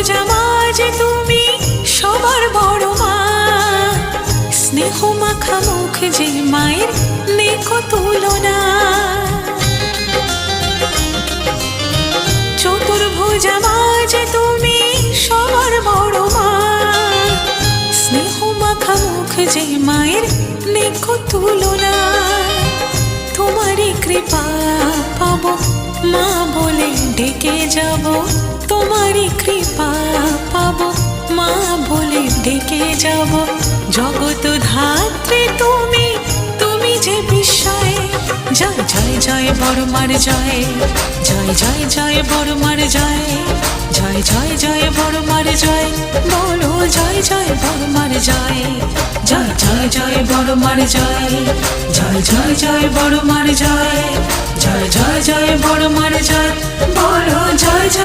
মা যে তুমি সবার বড় মা। স্নেহ মাখা মুখ যে মায়ের নেকো তুলনা। চতুর্ভুজা মা যে তুমি সবার বড় মা। স্নেহ মাখা মুখ যে মায়ের নেকো তুলনা। যাব তোমারই কৃপা পাব মা বলে ডেকে যাব জগত ধাত্রী তুমি তুমি যে বিস্ময় জয় জয় জয় বড়মার জয় জয় জয় জয় বড়মার জয় জয় জয় জয় বড়মার জয় বলো জয় জয় বড়মার জয় জয় জয় জয় জয় বড়মার জয় জয় জয় জয় বড়মার জয়